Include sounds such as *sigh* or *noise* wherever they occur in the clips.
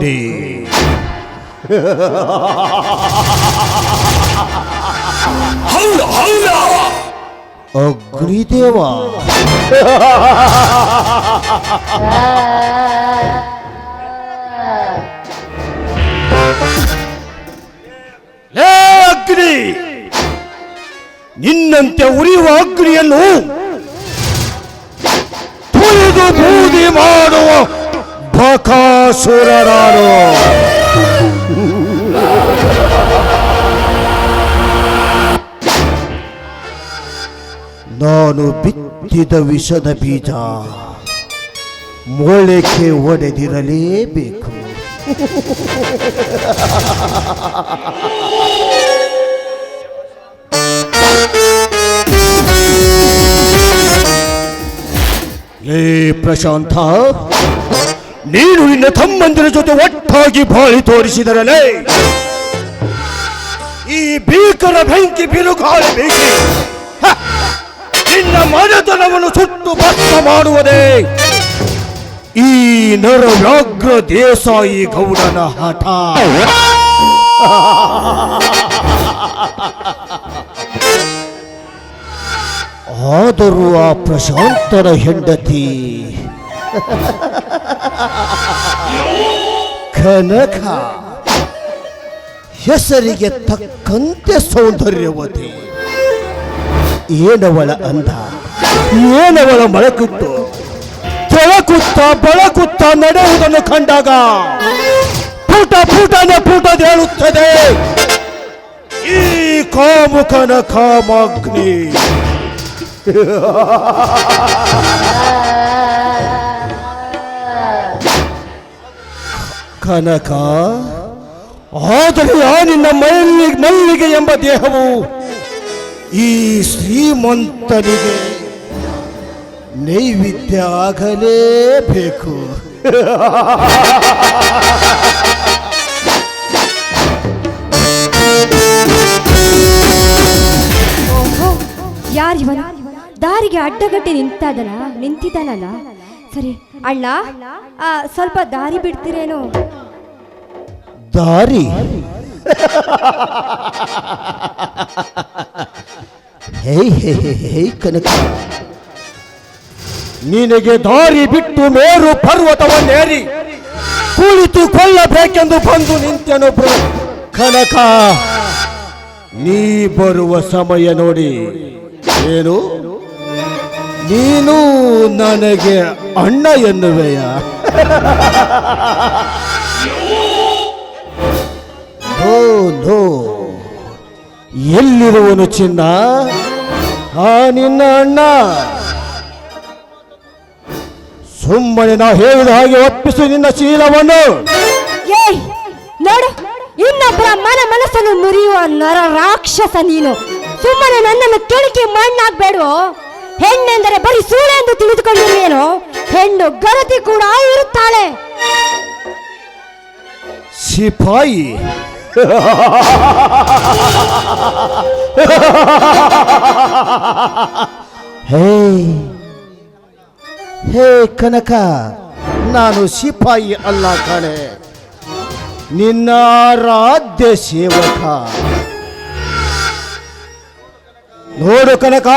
ಅಗ್ನಿ ಹೌದು ಹೌದು ಅಗ್ನಿದೇವ ಲೇ ಬಕಾಸುರನಾನು ನಾನು ಬಿತ್ತಿದ ವಿಷದ ಬೀಜ ಮೊಳಕೆ ಒಡೆದಿರಲೇಬೇಕು ಲೇ ಪ್ರಶಾಂತ ನೀನು ನಿನ್ನ ತಮ್ಮಂದಿರ ಜೊತೆ ಒಟ್ಟಾಗಿ ಬಾಳಿ ತೋರಿಸಿದರಲೇ ಈ ಭೀಕರ ಬೆಂಕಿ ಬಿರುಗಾಳಿ ಹ! ನಿನ್ನ ಮನೆತನವನ್ನು ಸುಟ್ಟು ಭಸ್ಮ ಮಾಡುವುದೇ ಈ ನರ ವ್ಯಾಘ್ರ ದೇಸಾಯಿ ಗೌಡನ ಹಠ ಆದರೂ ಆ ಪ್ರಶಾಂತರ ಹೆಂಡತಿ ಕನಕ ಹೆಸರಿಗೆ ತಕ್ಕಂತೆ ಸೌಂದರ್ಯವತಿ. ಏನವಳ ಅಂದ? ಏನವಳ ಮೊಳಕುತ್ತು? ಕೆಳಕುತ್ತ, ಬಳಕುತ್ತ ನಡೆಯುವುದನ್ನು ಕಂಡಾಗ ಪುಟ ಪುಟನೆ ಪುಟದೇಳುತ್ತದೆ ಈ ಕಾಮುಕನ ಕಾಮಾಗ್ನಿ. *laughs* ಕನಕ. ಆದರೆ ಆ ನಿನ್ನ ಮಲ್ಲಿ ಮಲ್ಲಿಗೆ ಎಂಬ ದೇಹವು ಈ ಶ್ರೀಮಂತನಿಗೆ ನೈವೇದ್ಯ ಆಗಲೇಬೇಕು. ದಾರಿಗೆ ಅಡ್ಡಗಟ್ಟಿ ನಿಂತಾದನ? ನಿಂತಿದ್ದಾನಲ್ಲ? ಸರಿ ಅಣ್ಣ ಸ್ವಲ್ಪ ದಾರಿ ಬಿಡ್ತೀರೇನೋ? ದಾರಿ. ಹೇ ಹೇ ಹೇ ಕನಕ. ನಿನಗೆ ದಾರಿ ಬಿಟ್ಟು ಮೇರು ಪರ್ವತವನ್ನೇರಿ. ಕುಳಿತು ಕೊಳ್ಳಬೇಕೆಂದು ಬಂದು ನಿಂತೆನು ಬ್ರೋ. ಕನಕ, ನೀ ಬರುವ ಸಮಯ ನೋಡಿ. ಏನು? ನೀನು ನನಗೆ ಅಣ್ಣ ಎನ್ನುವೆಯ? ನೋ ನೋ ಎಲ್ಲಿರುವನು ಚಿನ್ನ? ಆ ನಿನ್ನ ಅಣ್ಣ. ಸುಮ್ಮನೆ ನಾ ಹೇಳಿದ ಹಾಗೆ ಒಪ್ಪಿಸು ನಿನ್ನ ಶೀಲವನ್ನು. ಏಯ್ ನೋಡು ಇನ್ನೊಬ್ಬರ ಮನ ಮನಸ್ಸನ್ನು ಮುರಿಯುವ ನರ ರಾಕ್ಷಸ ನೀನು. ಸುಮ್ಮನೆ ನನ್ನನ್ನು ಕೆಣಕಿ ಮಣ್ಣಾಗ್ಬೇಡು? ಹೆಣ್ಣೆಂದರೆ ಬರೀ ಸೂಳೆ ಎಂದು ತಿಳಿದುಕೊಂಡಿರುವೇನೋ ಹೆಣ್ಣು ಗರತಿ ಕೂಡ ಇರುತ್ತಾಳೆ. ಸಿಪಾಯಿ *laughs* ಹೇ ಹೇ ಕನಕ, ನಾನು ಸಿಪಾಯಿ ಅಲ್ಲ ಕಣೆ. ನಿನ್ನ ರಾಧ್ಯ ಸೇವಕ. ನೋಡು ಕನಕ,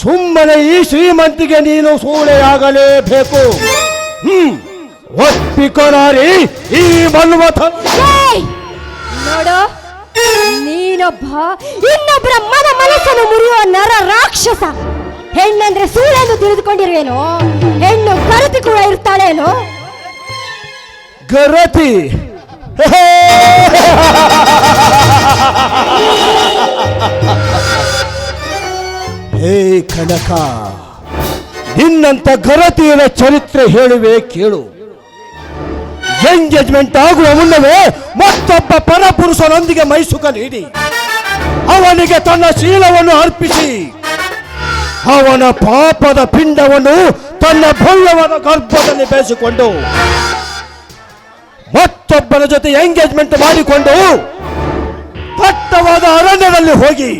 ಸುಮ್ಮನೆ ಈ ಶ್ರೀಮಂತಿಗೆ ನೀನು ಸೂಳೆಯಾಗಲೇಬೇಕು. ಹ್ಮ್ ಒಪ್ಪಿಕೊನಾರಿ ಈ ಮನ್ಮಥ! ನೋಡು. ನೀನೊಬ್ಬ, ಇನ್ನೊಬ್ಬರ ಮನ ಮನಸ್ಸನ್ನು ಮುರಿಯುವ ನರ ರಾಕ್ಷಸ. ಹೆಣ್ಣಂದ್ರೆ ಸೂರ್ಯನು ತಿಳಿದುಕೊಂಡಿರುವೇನು. ಹೆಣ್ಣು ಗರತಿ ಕೂಡ ಇರ್ತಾಳೇನು? ಗರತಿ. ಹೇ ಕನಕ, ನಿನ್ನಂತ ಗರತಿಯರ ಚರಿತ್ರೆ ಹೇಳುವೆ ಕೇಳು. ಎಂಗೇಜ್ಮೆಂಟ್ ಆಗುವ ಮುನ್ನವೇ ಮತ್ತೊಬ್ಬ ಪರಪುರುಷನೊಂದಿಗೆ ಮೈಸುಕ ನೀಡಿ. ಅವನಿಗೆ ತನ್ನ ಶೀಲವನ್ನು ಅರ್ಪಿಸಿ. ಅವನ ಪಾಪದ ಪಿಂಡವನ್ನು ತನ್ನ ಭವ್ಯವಾದ ಗರ್ಭದಲ್ಲಿ ಬೇಯಿಸಿಕೊಂಡು ಮತ್ತೊಬ್ಬನ ಜೊತೆ ಎಂಗೇಜ್ಮೆಂಟ್ ಮಾಡಿಕೊಂಡು ದಟ್ಟವಾದ ಅರಣ್ಯದಲ್ಲಿ ಹೋಗಿ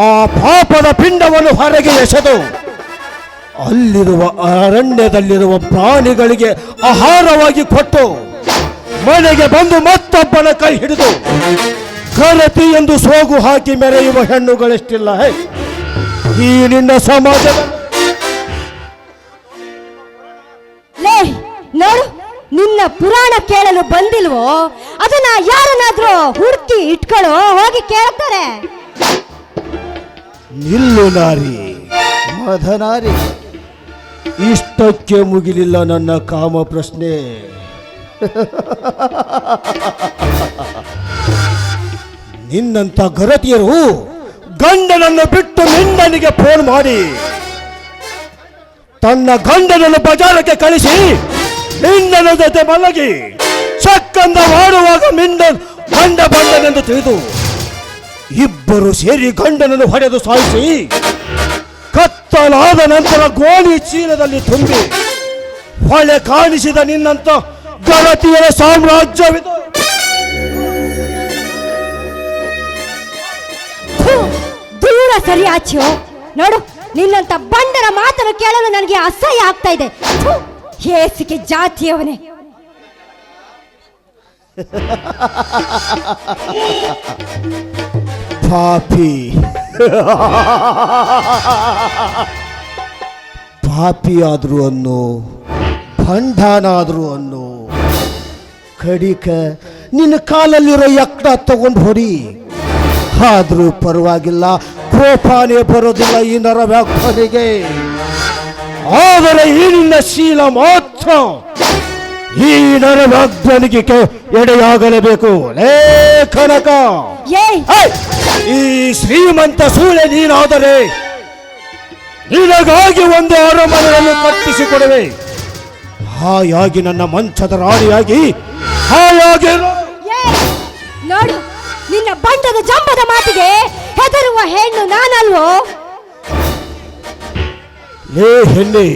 ಆ ಪಾಪದ ಪಿಂಡವನ್ನು ಹೊರಗೆ ಎಸೆದು ಅಲ್ಲಿರುವ ಅರಣ್ಯದಲ್ಲಿರುವ ಪ್ರಾಣಿಗಳಿಗೆ ಆಹಾರವಾಗಿ ಕೊಟ್ಟು ಮನೆಗೆ ಬಂದು ಮತ್ತೊಬ್ಬನ ಕೈ ಹಿಡಿದು ಕರತಿ ಎಂದು ಸೋಗು ಹಾಕಿ ಮೆರೆಯುವ ಹೆಣ್ಣುಗಳೆಷ್ಟಿಲ್ಲ. ಹೇ ಈ ನಿನ್ನ ಸಮಾಜ ನೋಡು ನಿನ್ನ ಪುರಾಣ ಕೇಳಲು ಬಂದಿಲ್ವೋ? ಅದನ್ನ ಯಾರನ್ನಾದ್ರೂ ಹುಡುಕಿ ಇಟ್ಕೊಳ್ಳೋ ಹೋಗಿ ಕೇಳ್ತಾರೆ. ನಿಲ್ಲು ನಾರಿ ಮಧನಾರಿ. ಇಷ್ಟಕ್ಕೆ ಮುಗಿಲಿಲ್ಲ ನನ್ನ ಕಾಮ ಪ್ರಶ್ನೆ. ನಿನ್ನಂತ ಗರತಿಯರು ಗಂಡನನ್ನು ಬಿಟ್ಟು ನಿನ್ನನಿಗೆ ಫೋನ್ ಮಾಡಿ. ತನ್ನ ಗಂಡನನ್ನು ಬಜಾರಕ್ಕೆ ಕಳಿಸಿ ನಿನ್ನನ ಜೊತೆ ಮಲಗಿ ಚಕ್ಕಂದ ಮಾಡುವಾಗ ನಿನ್ನ ಗಂಡ ಬಂದನೆಂದು ತಿಳಿದು, ಇಬ್ಬರು ಸೇರಿ ಗಂಡನನ್ನು ಹೊಡೆದು ಸಾಯಿಸಿ ಕತ್ತಲಾದ ನಂತರ ಗೋಣಿ ಚೀಲದಲ್ಲಿ ತುಂಬಿ ಹೊಳೆ ಕಾಣಿಸಿದ ನಿನ್ನಂತ ಗಣತಿಯರ ಸಾಮ್ರಾಜ್ಯವಿದು. ದೂರ ಸರಿ ಆಚೆಯೋ ನೋಡು ನಿನ್ನಂತ ಬಂಡರ ಮಾತನ್ನು ಕೇಳಲು ನನಗೆ ಅಸಹ್ಯ ಆಗ್ತಾ ಇದೆ. ಹೇಸಿಗೆ ಜಾತಿಯವನೇ. ಪಾಪಿ. ಪಾಪಿ ಆದ್ರು ಅನ್ನು ಭಂಡಾನಾದರೂ ಅನ್ನು. ಕಡಿಕ ನಿನ್ನ ಕಾಲಲ್ಲಿರೋ ಯಕ್ತ ತಗೊಂಡು ಹೊಡಿ. ಆದರೂ ಪರವಾಗಿಲ್ಲ ಕೋಪಾನೆ ಬರೋದಿಲ್ಲ ಈ ನರ ನರವ್ಯಾಘ್ವನಿಗೆ ಆದರೆ ಈ ನಿನ್ನ ಶೀಲ ಮಾತ್ರ ಈ ನರವ್ಯಾಘ್ವನಿಗೆ ಕೆ- ಎಡೆಯಾಗಲೇಬೇಕು. ಏಯ್! ಹೇ! ಈ ಶ್ರೀಮಂತ ಸೂಳೆ ನೀನಾದರೆ ನಿನಗಾಗಿ ಒಂದು ಅರಮನೆಯನ್ನು ಕಟ್ಟಿಸಿಕೊಡುವೆ. ಹಾಯಾಗಿ ನನ್ನ ಮಂಚದ ರಾಣಿಯಾಗಿ ಹಾಯಾಗಿ ನೋಡಿ ನೋಡು ನಿನ್ನ ಬಂಡದ ಜಂಬದ ಮಾತಿಗೆ ಹೆದರುವ ಹೆಣ್ಣು ನಾನಲ್ವೋ? ಲೇ ಹೆಣ್ಣೆ.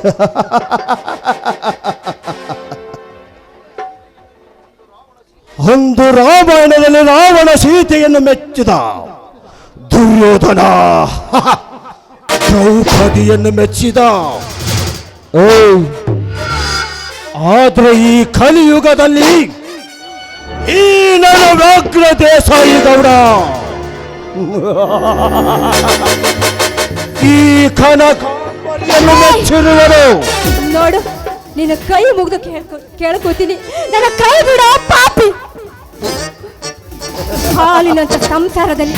*laughs* ಒಂದು ರಾಮಾಯಣದಲ್ಲಿ ರಾವಣ ಸೀತೆಯನ್ನು ಮೆಚ್ಚಿದ. ದುರ್ಯೋಧನ. ದ್ರೌಪದಿಯನ್ನು ಮೆಚ್ಚಿದ. ಆದ್ರೆ ಈ ಕಲಿಯುಗದಲ್ಲಿ ಈ ನನ್ನ ವ್ಯಾಘ್ರ ದೇಸಾಯಿ ಗೌಡ. ಈ ಕನಕಾಂಬರಿಯನ್ನು ಮೆಚ್ಚಿರುವರು ನೋಡು ನಿನ್ನ ಕೈ ಮುಗಿದು ಕೇಳ್ಕೊ ಕೇಳ್ಕೊತೀನಿ. ನನ್ನ ಕೈ ಬಿಡ ಪಾಪಿ. ಹಾಲಿನಂತ ಸಂಸಾರದಲ್ಲಿ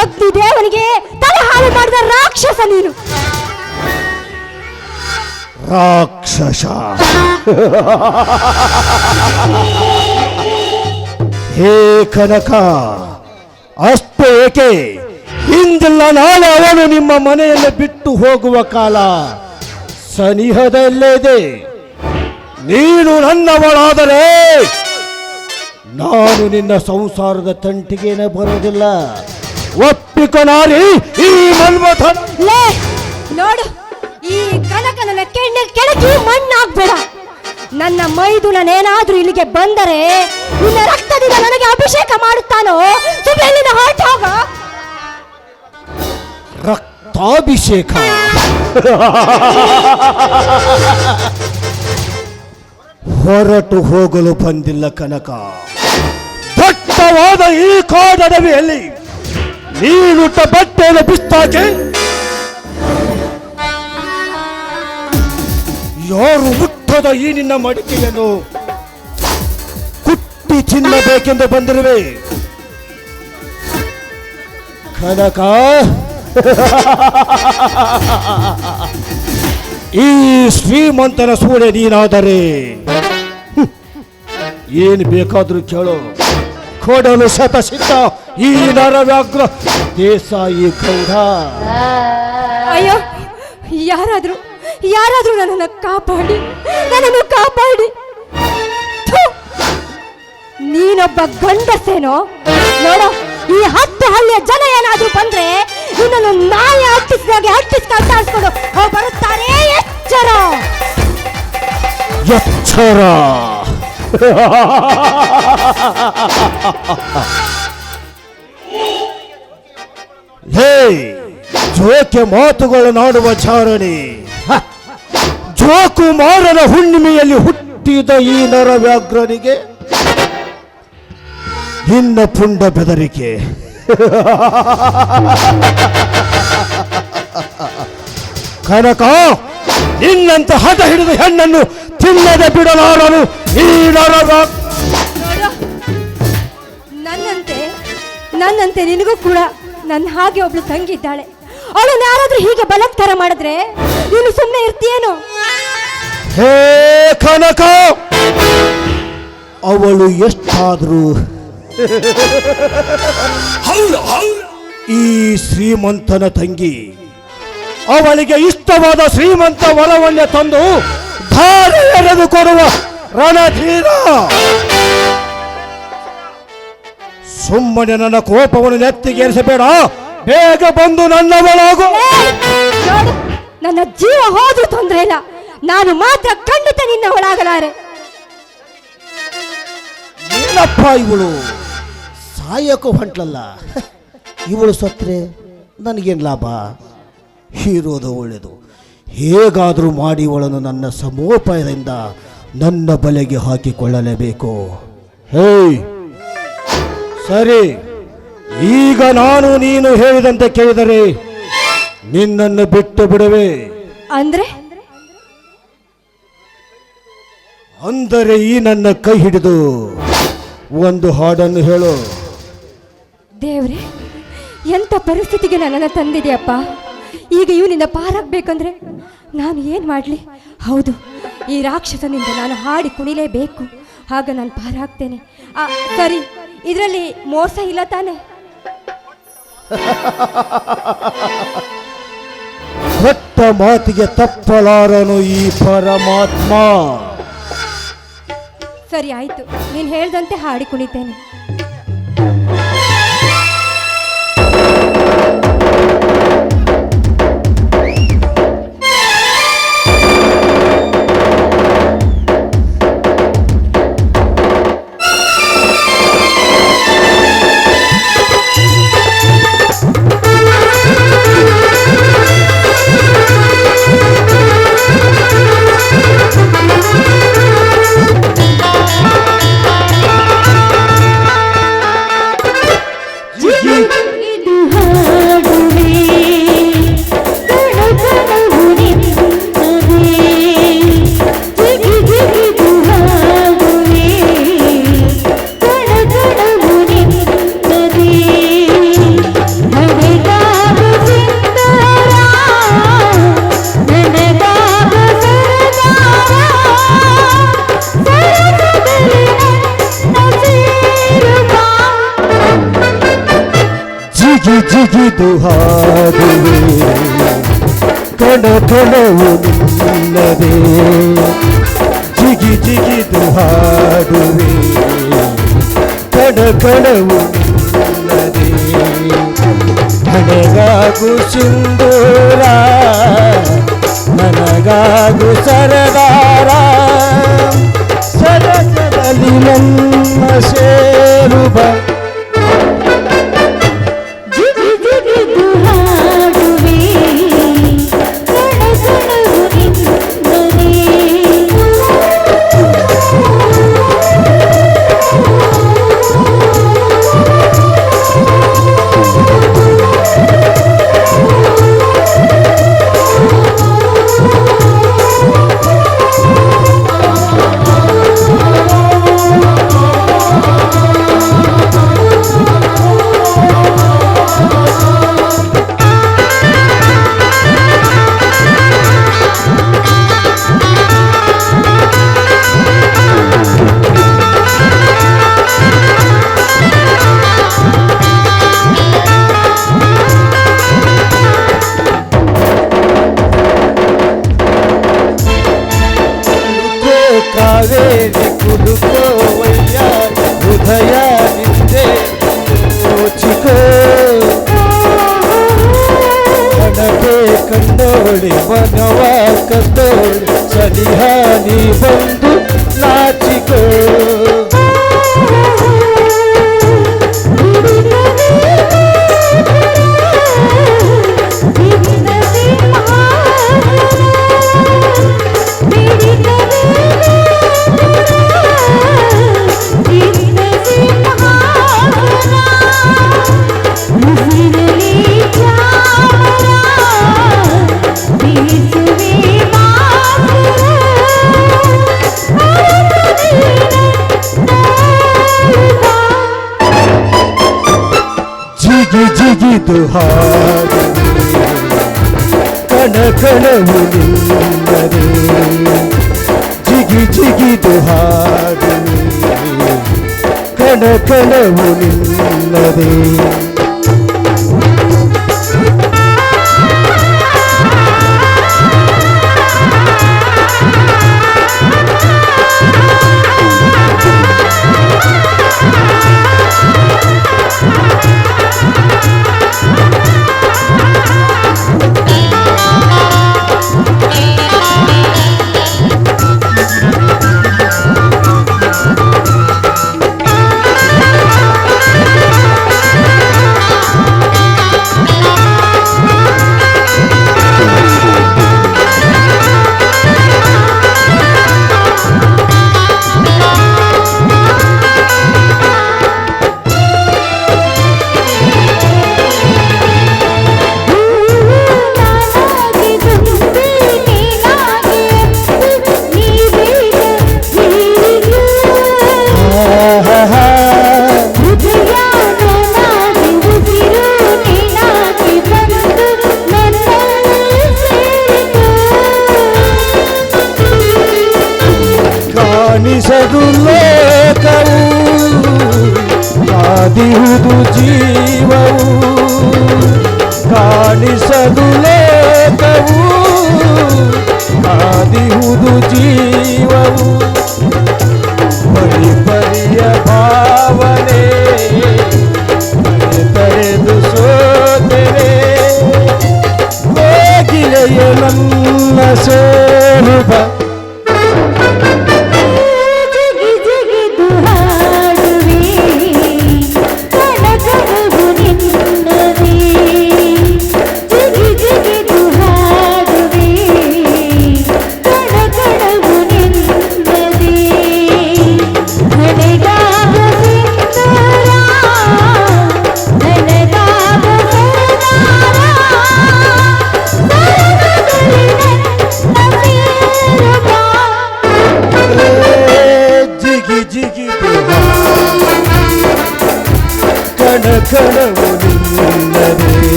ಅಗ್ನಿ ದೇವನಿಗೆ ತಲೆ ಹಾಲು ಮಾಡಿದ ರಾಕ್ಷಸ ನೀನು. ರಾಕ್ಷಸ. ಹೇ ಕನಕ, ಅಷ್ಟೇ ಏಕೆ? ಇಂದಿಲ್ಲ ನಾಳೆ ಅವನು ನಿಮ್ಮ ಮನೆಯನ್ನು ಬಿಟ್ಟು ಹೋಗುವ ಕಾಲ ಸನಿಹದಲ್ಲೇ ಇದೆ. ನೀನು ನನ್ನವಳಾದರೆ ನಾನು ನಿನ್ನ ಸಂಸಾರದ ತಂಟಿಗೇನೆ ಬರೋದಿಲ್ಲ ಒಪ್ಪಿಕೊನಾರಿ ಈ ಮನ್ಮಥನ. ಲೇ ನೋಡು ಈ ಕನಕನ ಕೆಂಡ ಕೆಳಕಿ ಮಣ್ಣಾಗ್ಬೇಡ. ನನ್ನ ಮೈದುನನೇನಾದ್ರೂ ಇಲ್ಲಿಗೆ ಬಂದರೆ ನಿನ್ನ ರಕ್ತದಿಂದ ನನಗೆ ಅಭಿಷೇಕ ಮಾಡುತ್ತಾನೋ? ಸುಮ್ಮನೆ ಹೊರಟ ಹೋಗ. ರಕ್ತಾಭಿಷೇಕ. *laughs* ಹೊರಟು ಹೋಗಲು ಬಂದಿಲ್ಲ ಕನಕ. ದಟ್ಟವಾದ ಈ ಕಾಡಡವಿಯಲ್ಲಿ ನೀನುಟ್ಟ ಬಟ್ಟೆಯನ್ನು ಬಿಸ್ತಾಕೆ ಯಾರು ಮುಟ್ಟದ ಈ ನಿನ್ನ ಮಡಿಕೆಯನ್ನು ಕುಟ್ಟಿ ತಿನ್ನಬೇಕೆಂದು ಬಂದಿರುವೆ. ಕನಕ. *laughs* ಈ ಶ್ರೀಮಂತನ ಸೂಳೆ ನೀನಾದರೆ. ಏನು ಬೇಕಾದರೂ ಕೇಳು. ಕೊಡಲು ಶತಸಿದ್ಧ ಈ ನರವ್ಯಾಘ್ರ ದೇಸಾಯಿ ಗೌಡ. ಅಯ್ಯೋ ಯಾರಾದ್ರೂ ಯಾರಾದ್ರೂ ನನ್ನನ್ನು ಕಾಪಾಡಿ ನನ್ನನ್ನು ಕಾಪಾಡಿ. ಥು! ನೀನೊಬ್ಬ ಗಂಡಸೇನೋ? ನೋಡೋ ಈ ಹತ್ತು ಹಳ್ಳಿಯ ಜನ ಏನಾದ್ರೂ ಬಂದ್ರೆ ನಿನ್ನನ್ನು ನಾಯಿ ಹಟ್ಟಿಸಿದಾಗೆ ಹಟ್ಟಿಸ್ ಕಟ್ಟಾಡ್ಸ್ಕೊಂಡು ಅವ್ರು ಬರುತ್ತಾರೆ ಎಚ್ಚರ. ಎಚ್ಚರ. ಹೇ ಜೋಕೆ ಮಾತುಗಳು ನಾಡುವ ಚಾರಣಿ! ಜೋಕುಮಾರನ ಹುಣ್ಣಿಮೆಯಲ್ಲಿ ಹುಟ್ಟಿದ ಈ ನರವ್ಯಾಘ್ರನಿಗೆ ನಿನ್ನ ಪುಂಡ ಬೆದರಿಕೆ ಕನಕ, ನಿನ್ನಂತ ಹಠ ಹಿಡಿದ ಹೆಣ್ಣನ್ನು ತಿನ್ನದೆ ಬಿಡಲಾರನು ಈ ನನ್ನಂತೆ ನನ್ನಂತೆ ನಿನಗೂ ಕೂಡ ನನ್ನ ಹಾಗೆ ಒಬ್ಳು ತಂಗಿದ್ದಾಳೆ. ಅವಳು ಯಾರಾದ್ರೂ ಹೀಗೆ ಬಲತ್ಕಾರ ಮಾಡಿದ್ರೆ ನೀನು ಸುಮ್ಮನೆ ಇರ್ತೀಯೇನು? ಹೇ ಕನಕ! ಅವಳು ಎಷ್ಟಾದ್ರೂ ಹೌದು ಹೌದು. ಈ ಶ್ರೀಮಂತನ ತಂಗಿ ಅವಳಿಗೆ ಇಷ್ಟವಾದ ಶ್ರೀಮಂತ ವರವನ್ನೇ ತಂದು ಧಾರೆ ಎರೆದು ಕೊಡುವ ರಣಧೀರ. ಸುಮ್ಮನೆ ನನ್ನ ಕೋಪವನ್ನು ನೆತ್ತಿಗೇರಿಸಬೇಡ ಬೇಗ ಬಂದು ನನ್ನವಳಾಗು. ಏಯ್! ನೋಡು ನನ್ನ ಜೀವ ಹೋದ್ರೂ ತೊಂದ್ರೆ ಇಲ್ಲ. ನಾನು ಮಾತ್ರ ಖಂಡಿತ ನಿನ್ನ ಒಳಾಗಲಾರೆ ಏನಪ್ಪ ಇವಳು? ಸಾಯಕ್ಕೂ ಹೊಂಟ್ಲಲ್ಲ. ಇವಳು ಸತ್ರೆ ನನಗೇನು ಲಾಭ? ಹೀರೋದು ಒಳ್ಳೆಯದು ಹೇಗಾದರೂ ಮಾಡಿ ಒಳನು ನನ್ನ ಸಮೋಪಾಯದಿಂದ ನನ್ನ ಬಲೆಗೆ ಹಾಕಿಕೊಳ್ಳಲೇಬೇಕು. ಹೇಯ್! ಸರಿ ಈಗ ನಾನು ನೀನು ಹೇಳಿದಂತೆ ಕೇಳಿದರೆ ನಿನ್ನನ್ನು ಬಿಟ್ಟು ಬಿಡುವೆ. ಅಂದ್ರೆ? ಅಂದರೆ ಈ ನನ್ನ ಕೈ ಹಿಡಿದು ಒಂದು ಹಾಡನ್ನು ಹೇಳು. ದೇವ್ರೆ ಎಂಥ ಪರಿಸ್ಥಿತಿಗೆ ನನ್ನನ್ನು ತಂದಿದೆಯಪ್ಪ ಈಗ ಇವನಿಂದ ಪಾರಾಗಬೇಕಂದ್ರೆ? ನಾನು ಏನು ಮಾಡಲಿ? ಹೌದು ಈ ರಾಕ್ಷಸನಿಂದ ನಾನು ಹಾಡಿ ಕುಣಿಲೇಬೇಕು. ಆಗ ನಾನು ಪಾರಾಗ್ತೇನೆ. ಆ, ಸರಿ ಇದರಲ್ಲಿ ಮೋಸ ಇಲ್ಲ ತಾನೆ? ಕೊಟ್ಟ ಮಾತಿಗೆ ತಪ್ಪಲಾರನು ಈ ಪರಮಾತ್ಮ. ಸರಿ ಆಯಿತು. ನೀನು ಹೇಳ್ದಂತೆ ಹಾಡಿ ಕುಣಿತೇನೆ. ಇದು ಜಿಗಿ ಜಿಗಿದು ಹಾಡುವೆ ಕಣ ಕಣವು ನಿನ್ನದೇ ಜಿಗಿ ಜಿಗಿದು ಹಾಡುವೆ. ಕಣ ಕಣವು ನಿನ್ನದೇ ನನಗಾಗು ಸಿಂಧೂರ ನನಗಾಗು ಸರದಾರ. ಸರಸದಲ್ಲಿ ನನ್ನ ಸೇರುವ కావేరి కుడుకోవయ్యా హృదయానిందే దోచుకో కనకే కండోడి వనవా కండోడి ಜಿಗಿದು ಹಾಡುವೆ ಕಣ ಕಣವು ನಿನ್ನದೇ ಜಿಗಿ ಜಿಗಿದು ಹಾಡುವೆ ಕಣ ಕಣವು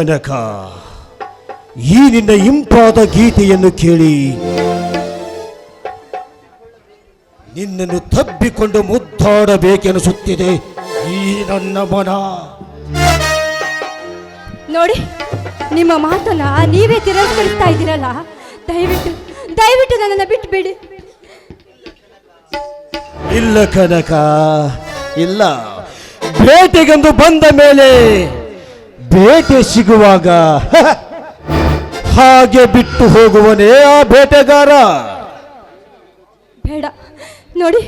ಕನಕ ಈ ನಿನ್ನ ಇಂಪಾದ ಗೀತೆಯನ್ನು ಕೇಳಿ ನಿನ್ನನ್ನು ತಬ್ಬಿಕೊಂಡು ಮುದ್ದಾಡಬೇಕೆನಿಸುತ್ತಿದೆ ಈ ನನ್ನ ಮನ. ನೋಡಿ ನಿಮ್ಮ ಮಾತನ್ನ ನೀವೇ ತಿರಸ್ಕರಿಸ್ತಾ ಇದ್ದೀರಲ್ಲ? ದಯವಿಟ್ಟು ದಯವಿಟ್ಟು ನನ್ನನ್ನು ಬಿಟ್ಟುಬಿಡಿ ಇಲ್ಲ ಕನಕ ಇಲ್ಲ. ಬೇಟೆಗೆಂದು ಬಂದ ಮೇಲೆ ಬೇಟೆ ಸಿಗುವಾಗ *laughs* ಹಾಗೆ ಬಿಟ್ಟು ಹೋಗುವನೇ ಆ ಬೇಟೆಗಾರ ಬೇಡ. ನೋಡಿ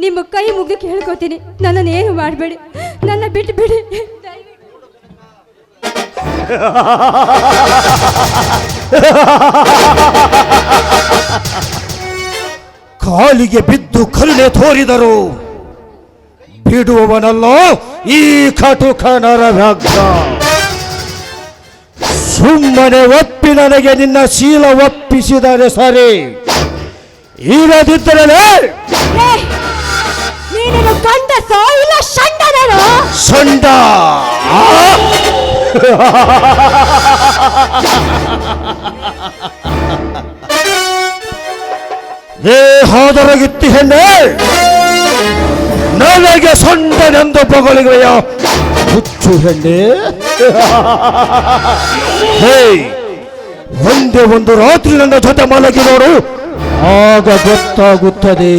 ನಿಮ್ಮ ಕೈ ಮುಗಿ ಕೇಳ್ಕೊತೀನಿ ನನ್ನನ್ನು ಏನು ಮಾಡಬೇಡಿ. ನನ್ನ ಬಿಟ್ಟು ಬಿಡಿ. *laughs* ಕಾಲಿಗೆ ಬಿದ್ದು ಕರುಣೆ ತೋರಿದರು. ಬಿಡುವವನಲ್ಲೋ ಈ ಕಟುಕನರ ವ್ಯಾಘ್ರ. ಸುಮ್ಮನೆ ಒಪ್ಪಿ ನನಗೆ ನಿನ್ನ ಶೀಲ ಒಪ್ಪಿಸಿದರೆ ಸರಿ. ಇರದಿದ್ದರೇ ಸೊಂಡ ಆ! ಏ ಹೋದರಗಿತ್ತಿ ಹೆಣ್ಣೆ. ನನಗೆ ಸೊಂಟನೆಂದು ಬಗಳಿವೆಯ ಹುಚ್ಚು ಹೆಣ್ಣೆ. ಹೇ ಒಂದೇ ಒಂದು ರಾತ್ರಿ ನನ್ನ ಜೊತೆ ಮಲಗಿದವರು ಆಗ ಗೊತ್ತಾಗುತ್ತದೆ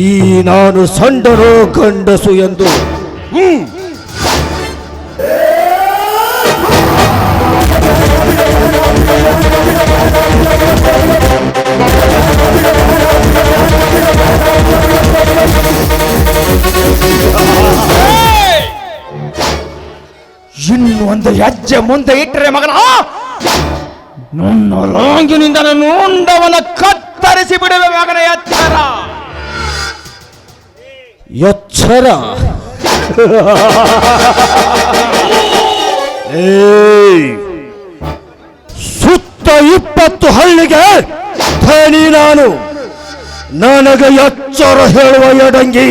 ಈ ನಾನು ಸಂಡರೋ ಗಂಡಸು ಎಂದು. ಹ್ಮ್. ಒಂದು ಹೆಜ್ಜೆ ಮುಂದೆ ಇಟ್ಟರೆ ಮಗನ ನನ್ನ ರಾಂಗಿನಿಂದ ನನ್ನ ಉಂಡವನ ಕತ್ತರಿಸಿ ಬಿಡುವೆ ಮಗನ ಎಚ್ಚರ ಎಚ್ಚರ! ಸುತ್ತ ಇಪ್ಪತ್ತು ಹಳ್ಳಿಗೆ ಹೇಳಿ ನಾನು. ನನಗೆ ಎಚ್ಚರ ಹೇಳುವ ಎಡಂಗಿ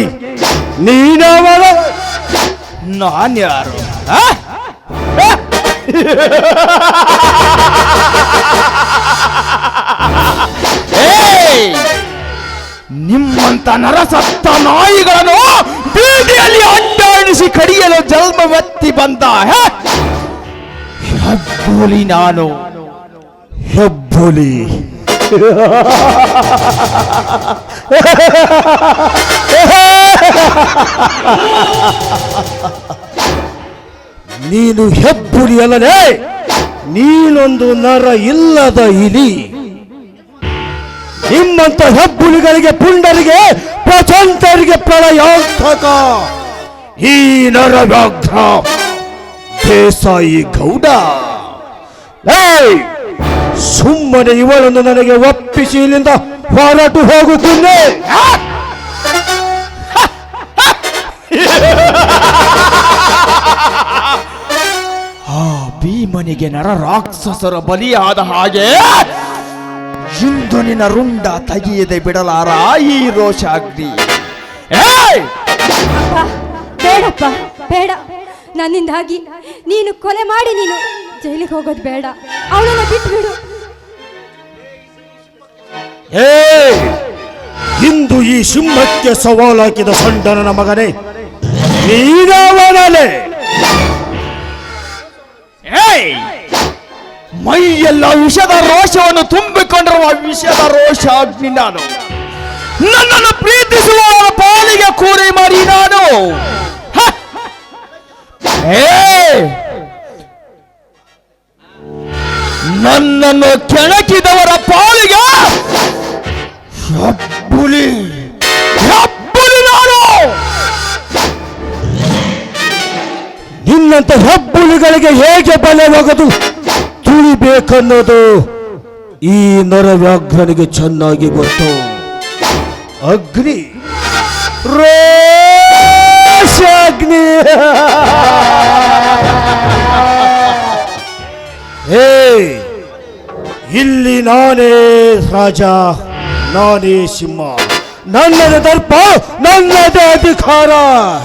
ನೀನವಳ. ನಾನ್ಯಾರು? ಏಯ್! *laughs* ನಿಮ್ಮಂತ ನರಸತ್ತ ನಾಯಿಗಳನ್ನು ಬೀದಿಯಲ್ಲಿ ಅಡ್ಡಾಡಿಸಿ ಕಡಿಯಲು ಜಲ್ಮವೆತ್ತಿ ಬಂದ? ಹೆಬ್ಬುಲಿ ನಾನು. ಹೆಬ್ಬುಲಿ. *laughs* ನೀನು ಹೆಬ್ಬುಲಿ ಅಲ್ಲದೆ ನೀನೊಂದು ನರ ಇಲ್ಲದ ಇಲಿ. ನಿಮ್ಮಂತ ಹೆಬ್ಬುಲಿಗಳಿಗೆ ಪುಂಡರಿಗೆ, ಪ್ರಚಂಡರಿಗೆ ಪ್ರಳಯಾಂತಕ ಈ ನರ ವ್ಯಾಘ್ರ ದೇಸಾಯಿ ಗೌಡ! ಸುಮ್ಮನೆ ಇವಳನ್ನು ನನಗೆ ಒಪ್ಪಿಸಿ ಇಲ್ಲಿಂದ ಹೊರಟು ಹೋಗುತ್ತೇನೆ ಭೀಮನಿಗೆ ನರ ರಾಕ್ಷಸರ ಬಲಿಯಾದ ಹಾಗೆ ಇಂದು ನಿನ್ನ ರುಂಡ ತಗಿಯದೆ ಬಿಡಲಾರ ಈ! ಅಪ್ಪ ಬೇಡಪ್ಪ ಬೇಡ. ನನ್ನಿಂದಾಗಿ ನೀನು ಕೊಲೆ ಮಾಡಿ ನೀನು ಜೈಲಿಗೆ ಹೋಗೋದು ಬೇಡ. ಅವಳನ್ನ ಬಿಟ್ಬಿಡು. ಏ ಇಂದು ಈ ಸಿಂಹಕ್ಕೆ ಸವಾಲಾಕಿದ ಸಂಡನನ ಮಗನೇ ನೀನವನಲೆ ಮೈಯೆಲ್ಲ ವಿಷದ ರೋಷವನ್ನು ತುಂಬಿಕೊಂಡಿರುವ ವಿಷದ ರೋಷ ನಾನು. ನನ್ನನ್ನು ಪ್ರೀತಿಸುವ ಪಾಲಿಗೆ ಕೂರಿ ಮಾಡಿ ನಾನು! ನನ್ನನ್ನು ಕೆಣಕಿದವರ ಪಾಲಿಗೆ ನಿನ್ನಂತ ಹೆಬ್ಬುಲಿಗಳಿಗೆ ಹೇಗೆ ಬಲೆ ಹೋಗದು ತುಳಿಬೇಕನ್ನೋದು ಈ ನರವ್ಯಾಘ್ರನಿಗೆ ಚೆನ್ನಾಗಿ ಗೊತ್ತು. ಅಗ್ನಿ. ರೋಷಾಗ್ನಿ. ಏ ಇಲ್ಲಿ ನಾನೇ ರಾಜ, ನಾನೇ ಸಿಂಹ. ನನ್ನದೇ ದರ್ಪ, ನನ್ನದೇ ಅಧಿಕಾರ.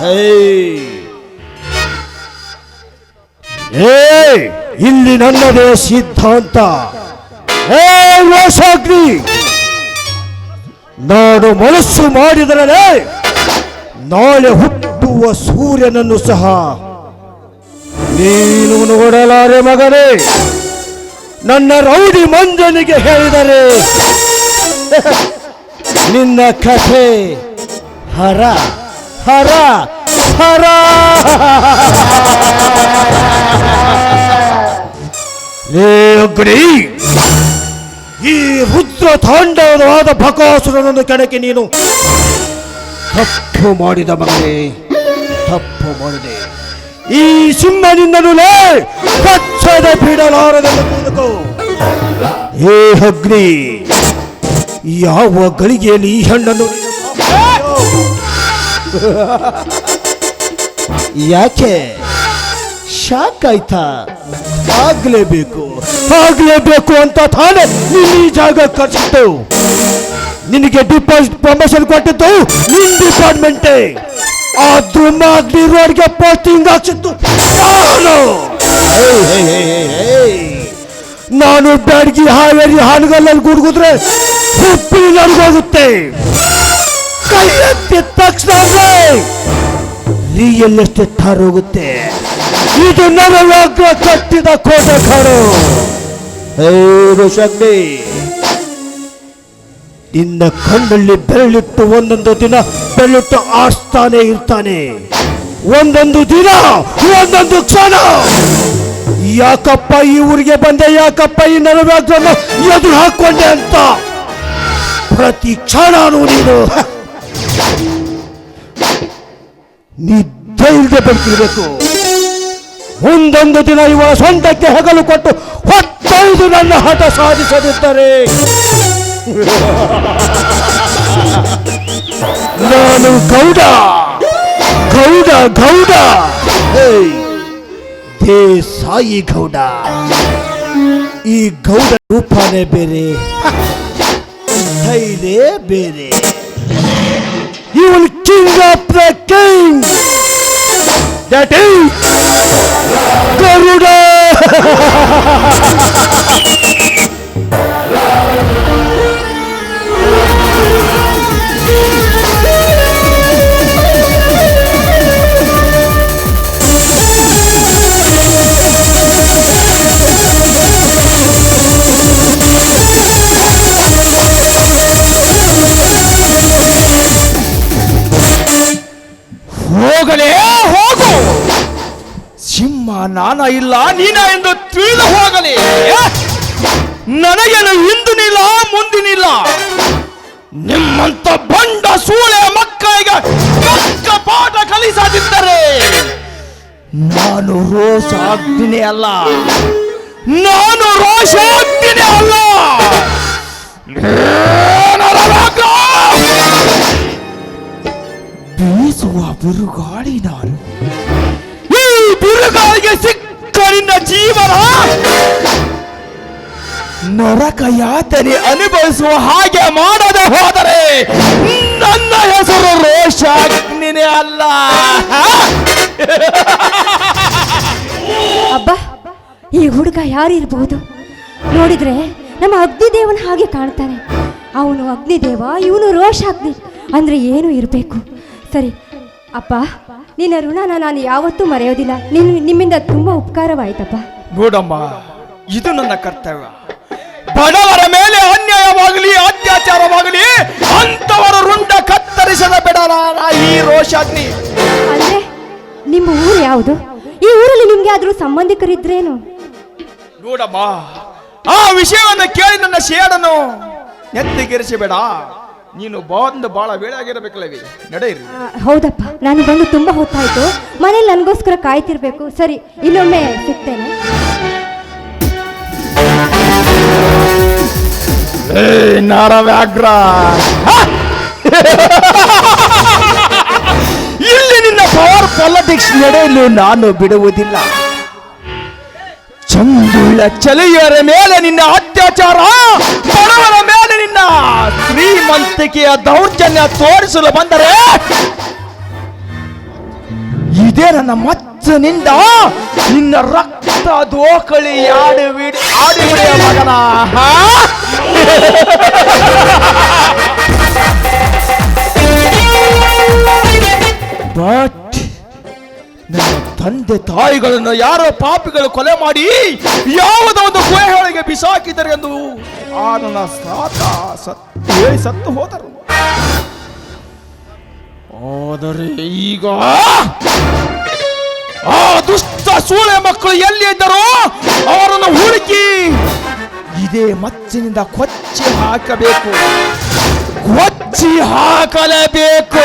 ಹೇ. ಏ ಇಲ್ಲಿ ನನ್ನದೇ ಸಿದ್ಧಾಂತ. ಏ ರೋಷಾಗ್ನಿ ನಾನು ಮನಸ್ಸು ಮಾಡಿದರೆ ನಾಳೆ ಹುಟ್ಟುವ ಸೂರ್ಯನನ್ನು ಸಹ ನೀನು ನೋಡಲಾರೆ ಮಗನೇ. ನನ್ನ ರೌಡಿ ಮಂಜನಿಗೆ ಹೇಳಿದರೆ *laughs* ನಿನ್ನ ಕಥೆ ಹರ ಹರ ಹರ. ಅಗ್ನಿ ಈ ರುದ್ರ ತಾಂಡವವಾದ ಬಕಾಸುರನನ್ನು ಕೆಣಕಿ ನೀನು ತಪ್ಪು ಮಾಡಿದ ಮಗನೇ, ತಪ್ಪು ಮಾಡಿದೆ. ಈ ಸಿಂಹನಿಂದಲೂ ಕಚ್ಚದ ಬಿಡಲಾರದೆಂದು ಏ ಅಗ್ನಿ, ಯಾವ ಗಳಿಗೆಯಲ್ಲಿ ಈ ಹಣ್ಣನ್ನು ಯಾಕೆ? ಶಾಕ್ ಆಯ್ತಾ? ಆಗ್ಲೇಬೇಕು. ಆಗ್ಲೇಬೇಕು ಅಂತ ತಾನೇ ನೀನು ಈ ಜಾಗ ಕರ್ಸಿತ್ತು ನಿನಗೆ ಡಿಪಾಸಿಟ್ ಪ್ರಮೋಷನ್ ಕೊಟ್ಟಿದ್ದು ನಿನ್ ಡಿಪಾರ್ಟ್ಮೆಂಟೇ ಆದ್ರೂ ರೋಡ್ಗೆ ಪೋಸ್ಟಿಂಗ್ ಹಾಕ್ಸಿತ್ತು ನಾನು. ನಾನು ಬ್ಯಾಡ್ಗಿ ಹಾವೇರಿ ಹಾನಗಲ್ಲಲ್ಲಿ ಗುಡುಗುದ್ರೆ ಹುಪ್ಪಿ ನಡ್ಗೋಗುತ್ತೆ ಕೈ ಎತ್ತಿದ ತಕ್ಷಣ ಥರ ಹೋಗುತ್ತೆ ಇದು ನರವ್ಯಾಘ್ರ ಕಟ್ಟಿದ ಕೋಟೆ ಕಾರು ಐದು ಋಷಗ್ನಿ ನಿನ್ನ ಕಣ್ಣಲ್ಲಿ ಬೆರಳಿಟ್ಟು ಒಂದೊಂದು ದಿನ ಬೆರಳಿಟ್ಟು ಆಡ್ತಾನೆ ಇರ್ತಾನೆ. ಒಂದೊಂದು ದಿನ ಒಂದೊಂದು ಕ್ಷಣ. ಯಾಕಪ್ಪ ಈ ಊರಿಗೆ ಬಂದೆ? ಯಾಕಪ್ಪ ಈ ನರವ್ಯಾಘ್ರನ ಎದುರು ಹಾಕೊಂಡೆ ಅಂತ? ಪ್ರತಿ ಕ್ಷಣನೂ ನೀನು. ನಿದ್ದೆ ಇಲ್ಲದೆ ಬದುಕಿರಬೇಕು ಒಂದೊಂದು ದಿನ ಇವಳ ಸೊಂಟಕ್ಕೆ ಹೆಗಲು ಕೊಟ್ಟು ಹೊತ್ತೊಯ್ದು ನನ್ನ ಹಠ ಸಾಧಿಸದಿದ್ದರೆ. *laughs* ನಾನು ಗೌಡ ಗೌಡ ಗೌಡ. ಹೇ ಸಾಯಿ ಗೌಡ. ಈ ಗೌಡ ರೂಪನೇ ಬೇರೆ, *laughs* ಧೈರ್ಯ ಬೇರೆ. He will king up the king. That is Garuda. *laughs* ನಾನ ಇಲ್ಲ, ನೀನ ಎಂದು ತಿಳಿದು ಹೋಗಲಿ? ನನಗೇನು ಹಿಂದಿನಿಲ್ಲ, ಮುಂದಿನಿಲ್ಲ ನಿಮ್ಮಂತ ಬಂಡ ಸೂಳೆ ಮಕ್ಕಳಿಗೆ ತಕ್ಕ ಪಾಠ ಕಲಿಸದಿದ್ದರೆ ನಾನು ರೋಷಾಗ್ನಿನೇ ಅಲ್ಲ ನಾನು ರೋಷಾಗ್ನಿನೇ ಅಲ್ಲ ಏನರಬೇಕು? ಬೀಸುವ ಬಿರುಗಾಳಿ ನಾನು ಬಿರುಗಾಳಿಗೆ ಸಿಕ್ಕ ನಿನ್ನ ಜೀವನ ನರಕ ಯಾತನೆ ಅನುಭವಿಸುವ ಹಾಗೆ ಮಾಡದೆ ಹೋದರೆ ನನ್ನ ಹೆಸರು ರೋಷಾಗ್ನಿನೇ ಅಲ್ಲ. ಅಬ್ಬ, ಈ ಹುಡುಗ ಯಾರಿರ್ಬಹುದು ನೋಡಿದ್ರೆ ನಮ್ಮ ಅಗ್ನಿದೇವನ ಹಾಗೆ ಕಾಣ್ತಾನೆ. ಅವನು ಅಗ್ನಿದೇವ, ಇವನು ರೋಷಾಗ್ನಿ. ಅಂದ್ರೆ ಏನು ಇರಬೇಕು? ಸರಿ ಅಪ್ಪ ನಿನ್ನ ಋಣನ ನಾನು ಯಾವತ್ತೂ ಮರೆಯೋದಿಲ್ಲ. ನಿನ್ ನಿಮ್ಮಿಂದ ತುಂಬಾ ಉಪಕಾರವಾಯ್ತಪ್ಪ. ನೋಡಮ್ಮ ಇದು ನನ್ನ ಕರ್ತವ್ಯ. ಬಡವರ ಮೇಲೆ ಅನ್ಯಾಯವಾಗಲಿ ಅತ್ಯಾಚಾರವಾಗಲಿ ಅಂತವರ ರುಂಡ ಕತ್ತರಿಸದ ಬೇಡ ಈ ರೋಷಾಗ್ನಿ. ಅಂದ್ರೆ ನಿಮ್ಮ ಊರು ಯಾವುದು? ಈ ಊರಲ್ಲಿ ನಿಮ್ಗೆ ಆದ್ರೂ ಸಂಬಂಧಿಕರಿದ್ರೇನು? ನೋಡಮ್ಮ ಆ ವಿಷಯವನ್ನು ಕೇಳಿ ನನ್ನ ಶೇಡನು ಎತ್ತಿಗೆರಿಸಬೇಡ ನೀನು ಬಂದು ಬಹಳ ವೇಳೆ ಆಗಿರಬೇಕಲ್ಲವಿ ನಡೆಯಿರಿ ಹೌದಪ್ಪ. ನಾನು ಬಂದು ತುಂಬಾ ಹೊತ್ತಾಯ್ತು. ಮನೇಲಿ ನನಗೋಸ್ಕರ ಕಾಯ್ತಿರ್ಬೇಕು. ಸರಿ ಇನ್ನೊಮ್ಮೆ ಸಿಗ್ತೇನೆ. ನರವ್ಯಾಘ್ರ. ಇಲ್ಲಿ ನಿನ್ನ ಪವರ್ ಪಾಲಿಟಿಕ್ಸ್ ನಡೆಯಲು ನಾನು ಬಿಡುವುದಿಲ್ಲ. ಚಂದುಳ್ಳ ಚಲಿಯರ ಮೇಲೆ ನಿನ್ನ ಅತ್ಯಾಚಾರ ಬಡವರ ಮೇಲೆ ನಿನ್ನ ಶ್ರೀಮಂತಿಕೆಯ ದೌರ್ಜನ್ಯ ತೋರಿಸಲು ಬಂದರೆ ಇದೇ ನನ್ನ ಮಚ್ಚನಿಂದ ನಿನ್ನ ರಕ್ತ ದೋಕಳಿ ಆಡಿ ಬಿಡಿ ಆಡಿಬಿಡಿಯ ಮಗನ? ಬಟ್ ನನ್ನ ತಂದೆ ತಾಯಿಗಳನ್ನು ಯಾರೋ ಪಾಪಿಗಳು ಕೊಲೆ ಮಾಡಿ ಯಾವುದೋ ಒಂದು ಗುಹೆಯೊಳಗೆ ಬಿಸಾಕಿದ್ದಾರೆ ಎಂದು ಆ ಸಾತ ಸತ್ತು ಸತ್ತು ಹೋದರು. ಆದರೆ ಈಗ ಆ ದುಷ್ಟ ಸೂಳೆ ಮಕ್ಕಳು ಎಲ್ಲಿ ಇದ್ದರೋ ಅವರನ್ನು ಹುಡುಕಿ ಇದೇ ಮಚ್ಚಿನಿಂದ ಕೊಚ್ಚಿ ಹಾಕಬೇಕು. ಕೊಚ್ಚಿ ಹಾಕಲೇಬೇಕು.